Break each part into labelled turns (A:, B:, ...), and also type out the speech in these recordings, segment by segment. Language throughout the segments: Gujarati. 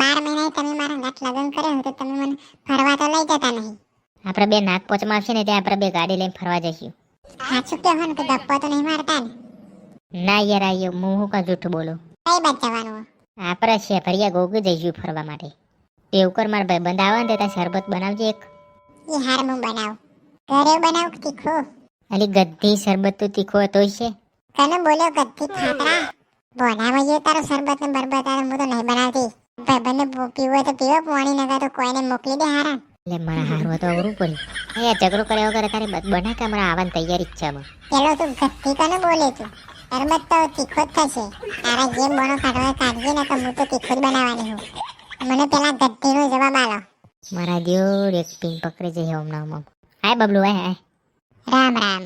A: બાર મહિના તમે મારા ગાંઠ લગ્ન કર્યો તો તમે મને ફરવા તો લઈ જતા નહીં.
B: આપણે બે નાગપોચમાં આવશે ને ત્યાં આપણે બે ગાડી લઈને ફરવા જઈશું.
A: સાચું કહો ને કે ગપ્પો તો નહીં મારતા ને.
B: ના યાર આયો હું હું કાં જૂઠું બોલું?
A: કઈ બાદ જવાનું?
B: આપણે છે ફરિયા ગોગુ જઈશું ફરવા માટે. એવું કર મારા ભાઈ બંધ આવે ને ત્યાં શરબત બનાવજે એક.
A: એ હાર હું બનાવ. ઘરે બનાવ તીખો?
B: અલી ગદ્દી શરબત તો તીખો હતો છે.
A: કને બોલ્યો ગદ્દી ખાતરા? બોલામાં જે તારો શરબત ને બરબત હું તો નહીં બનાવતી. ભાઈબંધને પીવું હોય તો પીવો પાણી નગર તો કોઈને મોકલી દે હારા.
B: એટલે મારા હારું તો અવરું પડ્યું. અહીંયા ઝઘડો કર્યો વગર તારે બના કે મારા આવવાની તૈયારી જ છે અમે
A: પેલો તું ગત્તી કને બોલે તું? શરબત તો તીખો જ થશે. તારા જે બનો કાઢવા કાઢજે ને તો હું તો તીખો જ બનાવવાની હું મને પેલા ગત્તીનો જવાબ આલો.
B: મારા દેવ એક પિન પકડી જઈએ હમણાં હમણાં. હાય બબલુ હાય હાય.
A: રામ રામ.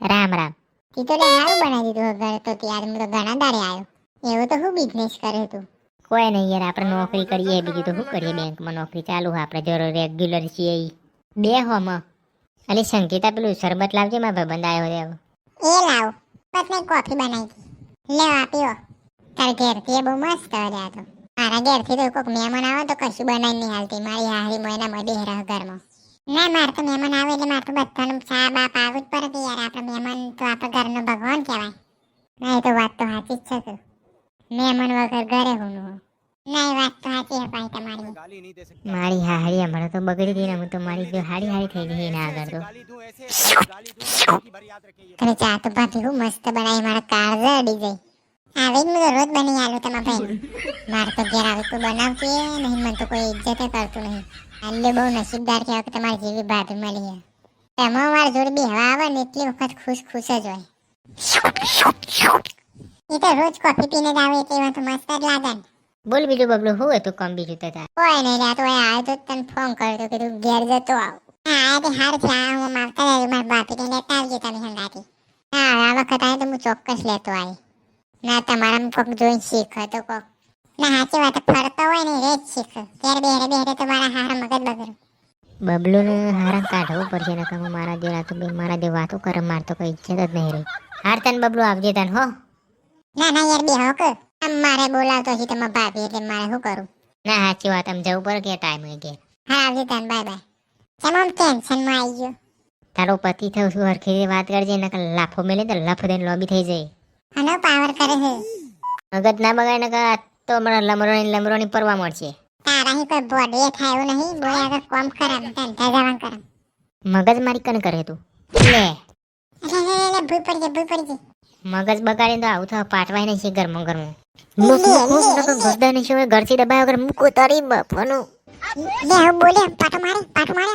B: રામ રામ.
A: તી તો લે હારું બનાવી દીધું ઘર તો ત્યારે હું તો ઘણા દાડે આવ્યો એવું તો હું બિઝનેસ કરે તું?
B: કોઈ નહીં યાર, આપણે નોકરી કરીએ બીજું તો શું કરીએ બેંકમાં? નોકરી ચાલુ આપણે જરૂર રેગ્યુલર છીએ. બે હોમાં અલી સંગીતા પેલું શરબત લાવજે, મારા ભાઈબંધ આવ્યો છે
A: એ લાવ. મેં કોફી બનાવી હતી. લે આપ્યો તાર ઘેરથી એ બહુ મસ્ત રહ્યા તો. મારા ઘેરથી તો કોઈક મહેમાન આવે તો કશું બનાવી નહીં હાલતી. મારી હારી મોયના મળી રહે ઘરમાં. ના, મારે તો મહેમાન આવે એટલે મારે તો બધાનું ચા બાપ આવું જ પડે યાર. આપણે મહેમાન તો આપણે ઘરનો ભગવાન કહેવાય. ના, એ તો વાત તો સાચી જ છે મહેમાન વગર ઘરે હુનું નહીં વાત તો સાચી હે તમારી.
B: મારી હાડી હમણાં તો બગડી ગઈ ને હું તો મારી જો હાડી હાડી થઈ ગઈ ના આગળ તો.
A: તમે ચા તો ભાભી હું મસ્ત બનાવી મારા કાળ અડી ગઈ આવી જ તો રોજ બની આલું તમારા ભાઈ મારે તો ઘેર આવી તું બનાવતી નહીં મને તો કોઈ ઇજ્જત કરતું નહીં. એટલે બહુ નસીબદાર કહેવાય કે તમારી જેવી ભાભી મળી હે. તમે મારા જોડે બી હવા આવે ને એટલી વખત ખુશ ખુશ જ હોય. એ તો રોજ કોફી પીને જ આવે એટલે તો મસ્ત જ લાગે
B: બોલ બીજું બબલું હું હતું કોમ બીજું તો તાર?
A: કોઈ નહીં રહ્યા તો એ આવ્યો તો તને ફોન કર્યો તો કીધું ઘેર જતો આવ. હા આ તે હાર છે આ હું માવતા રહેજો મારા બાપીને લેતા આવજો તમે હંગાથી હા આ વખત આવે તો હું ચોક્કસ લેતો આવી. ના તમારા કોક જોઈને શીખ તો કોક ના સાચી વાત ફરતો હોય ને રે જ શીખ. ઘેર બેરે બેરે તો મારા હાર મગજ બબલું
B: બબલુને હારા કાઢવું પડશે ને તમે મારા જેવા તું બે મારા જે વાતો કરે માર તો કોઈ ઈચ્છા જ નહીં રહી. હાર તને બબલું આવજે તને હો.
A: ના ના યાર બેહો કર. આમ મારે બોલાવતો છે તમારા ભાભી એટલે મારે શું કરું?
B: ના સાચી વાત આમ જવું પડે કે ટાઈમ હોય કે
A: હા આવજો તને બાય બાય કેમ આમ ટેન્શનમાં આવી ગયો?
B: તારો પતિ થયું શું હરખી રીતે વાત કરજે ને લાફો મેલે તો લાફો દઈને લોબી થઈ જાય.
A: આનો પાવર કરે છે
B: મગજ ના બગાડે ને કા તો હમણાં લમરોની લમરોની પરવા મળશે.
A: તારા હી કોઈ બોડી થાય એવું નહીં બોય આગળ કોમ ખરાબ તન જવાન કરે
B: મગજ મારી કન કરે તું? લે.
A: એટલે લે લે ભૂઈ પડી ગઈ ભૂઈ પડી જાય
B: મગજ બગાડીને તો આવું તો પાટવાય નહીં છે ગરમો ગરમો. ઘુસદા નહીં છે ઘરથી દબાય વગર મૂકો તારી બાપાનું
A: લે હું બોલે પાટો મારે પાટો મારે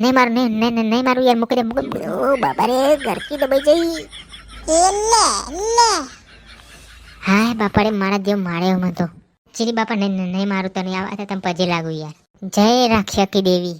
B: નહીં મારું નહીં નહીં નહીં મારું યાર મૂકી દે મૂકી ઓ બાબા રે ઘરથી દબાઈ જઈ.
A: એ લે લે
B: હાય બાપા રે મારા જેવ માર્યો મને તો. ચીરી બાપા નહીં નહીં મારું તને આવા તમે પજે લાગુ યાર. જય રાક્ષકી દેવી.